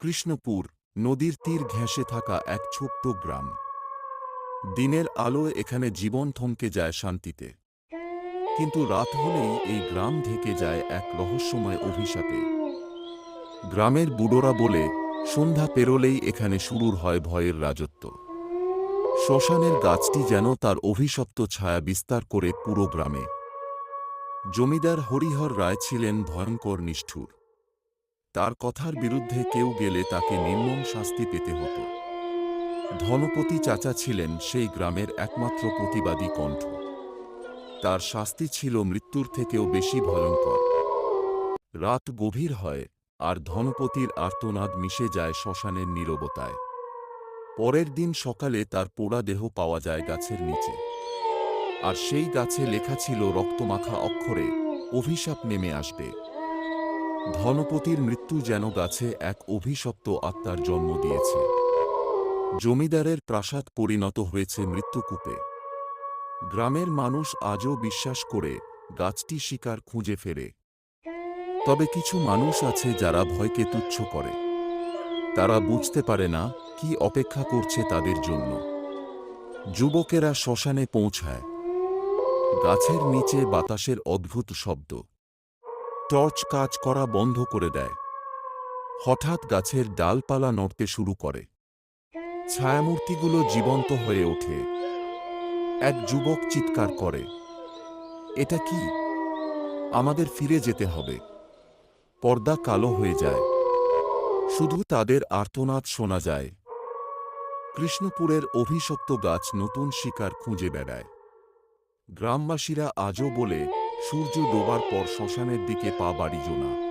কৃষ্ণপুর, নদীর তীর ঘেঁষে থাকা এক ছোট্ট গ্রাম। দিনের আলোয় এখানে জীবন থমকে যায় শান্তিতে। কিন্তু রাত হলেই এই গ্রাম ঢেকে যায় এক রহস্যময় অভিশাপে। গ্রামের বুড়োরা বলে, সন্ধ্যা পেরোলেই এখানে শুরুর হয় ভয়ের রাজত্ব। শ্মশানের গাছটি যেন তার অভিশপ্ত ছায়া বিস্তার করে পুরো গ্রামে। জমিদার হরিহর রায় ছিলেন ভয়ঙ্কর নিষ্ঠুর। তার কথার বিরুদ্ধে কেউ গেলে তাকে নির্মম শাস্তি পেতে হতো। ধনপতি চাচা ছিলেন সেই গ্রামের একমাত্র প্রতিবাদী কণ্ঠ। তার শাস্তি ছিল মৃত্যুর থেকেও বেশি ভয়ঙ্কর। রাত গভীর হয় আর ধনপতির আর্তনাদ মিশে যায় শ্মশানের নীরবতায়। পরের দিন সকালে তার পোড়া দেহ পাওয়া যায় গাছের নিচে। আর সেই গাছে লেখা ছিল রক্তমাখা অক্ষরে, অভিশাপ নেমে আসবে। ধনপতির মৃত্যু যেন গাছে এক অভিশপ্ত আত্মার জন্ম দিয়েছে। জমিদারের প্রাসাদ পরিণত হয়েছে মৃত্যুকূপে। গ্রামের মানুষ আজও বিশ্বাস করে গাছটি শিকার খুঁজে ফেরে। তবে কিছু মানুষ আছে যারা ভয়কে তুচ্ছ করে। তারা বুঝতে পারে না কি অপেক্ষা করছে তাদের জন্য। যুবকেরা শ্মশানে পৌঁছায়। গাছের নিচে বাতাসের অদ্ভুত শব্দ। টর্চ কাজ করা বন্ধ করে দেয়। হঠাৎ গাছের ডালপালা নড়তে শুরু করে। ছায়ামূর্তিগুলো জীবন্ত হয়ে ওঠে। এক যুবক চিৎকার করে, এটা কি? আমাদের ফিরে যেতে হবে। পর্দা কালো হয়ে যায়। শুধু তাদের আর্তনাদ শোনা যায়। কৃষ্ণপুরের অভিশপ্ত গাছ নতুন শিকার খুঁজে বেড়ায়। গ্রামবাসীরা আজও বলে সূর্য ডোবার পর শ্মশানের দিকে পা বাড়ি না।